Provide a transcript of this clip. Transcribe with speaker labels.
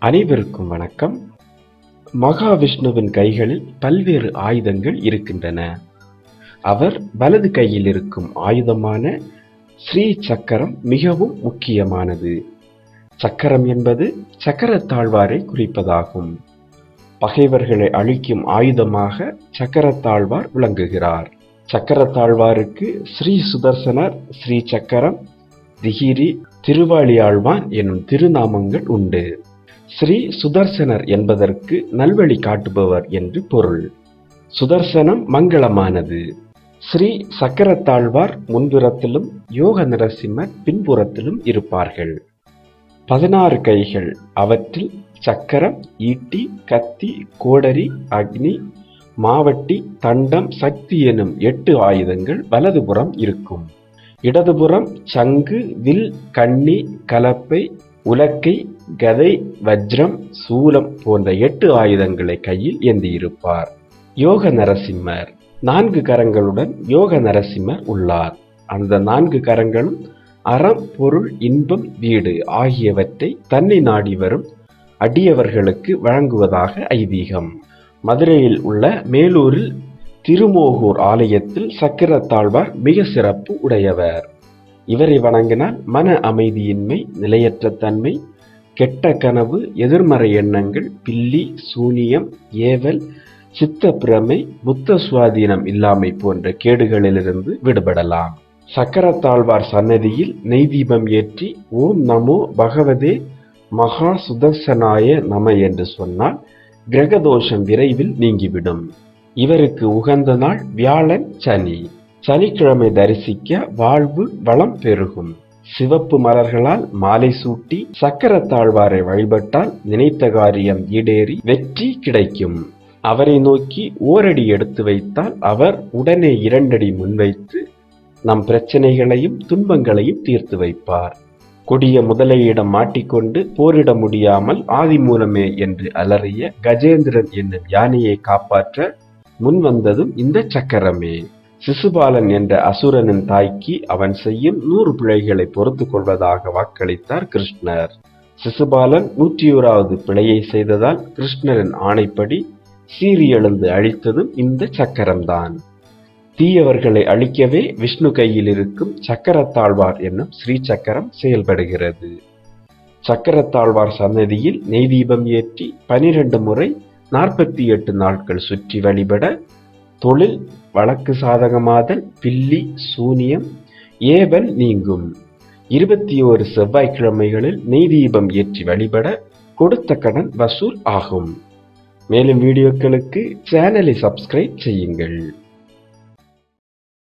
Speaker 1: அனைவருக்கும் வணக்கம். மகாவிஷ்ணுவின் கைகளில் பல்வேறு ஆயுதங்கள் இருக்கின்றன. அவர் வலது கையில் இருக்கும் ஆயுதமான ஸ்ரீ சக்கரம் மிகவும் முக்கியமானது. சக்கரம் என்பது சக்கரத்தாழ்வாரை குறிப்பதாகும். பகைவர்களை அழிக்கும் ஆயுதமாக சக்கரத்தாழ்வார் விளங்குகிறார். சக்கரத்தாழ்வாருக்கு ஸ்ரீ சுதர்சனர் ஸ்ரீ சக்கரம் திகிரி திருவாளியாழ்வான் எனும் திருநாமங்கள் உண்டு. ஸ்ரீ சுதர்சனர் என்பதற்கு நல்வழி காட்டுபவர் என்று பொருள். சுதர்சனம் மங்களமானது. ஸ்ரீ சக்கரத்தாழ்வார் முன்புறத்திலும் யோக நரசிம்மர் பின்புறத்திலும் இருப்பார்கள். பதினாறு கைகள் அவற்றில் சக்கரம் ஈட்டி கத்தி கோடரி அக்னி மாவட்டி தண்டம் சக்தி எனும் எட்டு ஆயுதங்கள் வலதுபுறம் இருக்கும். இடதுபுறம் சங்கு வில் கண்ணி கலப்பை உலக்கை கதை வஜ்ரம் சூலம் போன்ற எட்டு ஆயுதங்களை கையில் ஏந்தியிருப்பார். யோக நரசிம்மர். நான்கு கரங்களுடன் யோக நரசிம்மர் உள்ளார். அந்த நான்கு கரங்களும் அறம் பொருள் இன்பம் வீடு ஆகியவற்றை தன்னை நாடி வரும் அடியவர்களுக்கு வழங்குவதாக ஐதீகம். மதுரையில் உள்ள மேலூரில் திருமோகூர் ஆலயத்தில் சக்கரத்தாழ்வார் மிக சிறப்பு உடையவர். இவரை வணங்கினால் மன அமைதியின்மை நிலையற்ற தன்மை கெட்ட கனவு எதிர்மறை எண்ணங்கள் பில்லி சூனியம் ஏவல் சித்த பிரமை புத்த சுவாதீனம் இல்லாமை போன்ற கேடுகளிலிருந்து விடுபடலாம். சக்கரத்தாழ்வார் சன்னதியில் நெய் தீபம் ஏற்றி ஓம் நமோ பகவதே மகா சுதர்சனாய நம என்று சொன்னால் கிரகதோஷம் விரைவில் நீங்கிவிடும். இவருக்கு உகந்த நாள் வியாழன் சனி. சனிக்கிழமை தரிசிக்க வாழ்வு வளம் பெருகும். சிவப்பு மலர்களால் மாலை சூட்டி சக்கரத்தாழ்வாரை வழிபட்டால் நினைத்த காரியம் ஈடேறி வெற்றி கிடைக்கும். அவரை நோக்கி ஓரடி எடுத்து வைத்தால் அவர் உடனே இரண்டடி முன்வைத்து நம் பிரச்சனைகளையும் துன்பங்களையும் தீர்த்து வைப்பார். கொடிய முதலையிடம் மாட்டிக்கொண்டு போரிட முடியாமல் ஆதி மூலமே என்று அலறிய கஜேந்திரன் என்னும் யானையை காப்பாற்ற முன்வந்ததும் இந்த சக்கரமே. சிசுபாலன் என்ற அசுரனின் தாய்க்கு அவன் செய்யும் நூறு பிழைகளை பொறுத்து கொள்வதாக வாக்களித்தார் கிருஷ்ணர். சிசுபாலன் நூற்றி ஓராவது பிழையை செய்ததால் கிருஷ்ணரின் ஆணைப்படி சீறி எழுந்து அழித்ததும் இந்த சக்கரம்தான். தீயவர்களை அழிக்கவே விஷ்ணு கையில் இருக்கும் சக்கரத்தாழ்வார் என்னும் ஸ்ரீ சக்கரம் செயல்படுகிறது. சக்கரத்தாழ்வார் சன்னதியில் நெய் தீபம் ஏற்றி பனிரெண்டு முறை நாற்பத்தி எட்டு நாட்கள் சுற்றி வழிபட தொழில் வழக்கு சாதகமாதல் பில்லி சூனியம் ஏவல் நீங்கும். இருபத்தி ஓரு செவ்வாய்க்கிழமைகளில் நெய் தீபம் ஏற்றி வழிபட கொடுத்த கடன் வசூல் ஆகும். மேலும் வீடியோக்களுக்கு சேனலை சப்ஸ்கிரைப் செய்யுங்கள்.